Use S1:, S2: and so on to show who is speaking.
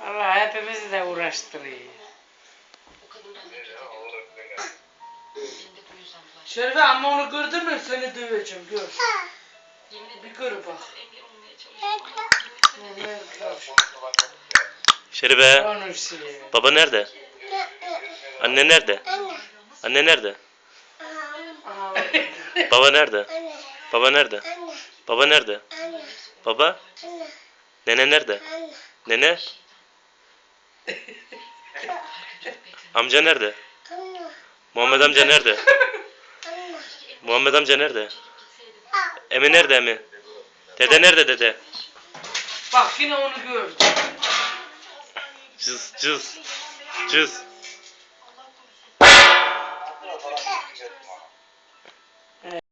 S1: Valla hepimizi de uğraştırıyor. Şerife ama onu gördün mü seni döveceğim gör. Bir gör bak.
S2: Şerife. Baba nerede? Anne nerede? Anne nerede? Baba nerede? Anne. Baba nerede? Anne. Baba nerede? Anne. Baba? Anne. Nene nerede? Anne. Nene? amca nerede? Anne. Muhammed amca nerede? Anne. Muhammed amca nerede? Emi nerede Emi? Dede nerede dede?
S1: Bak yine onu gördüm.
S2: Cız cız cız.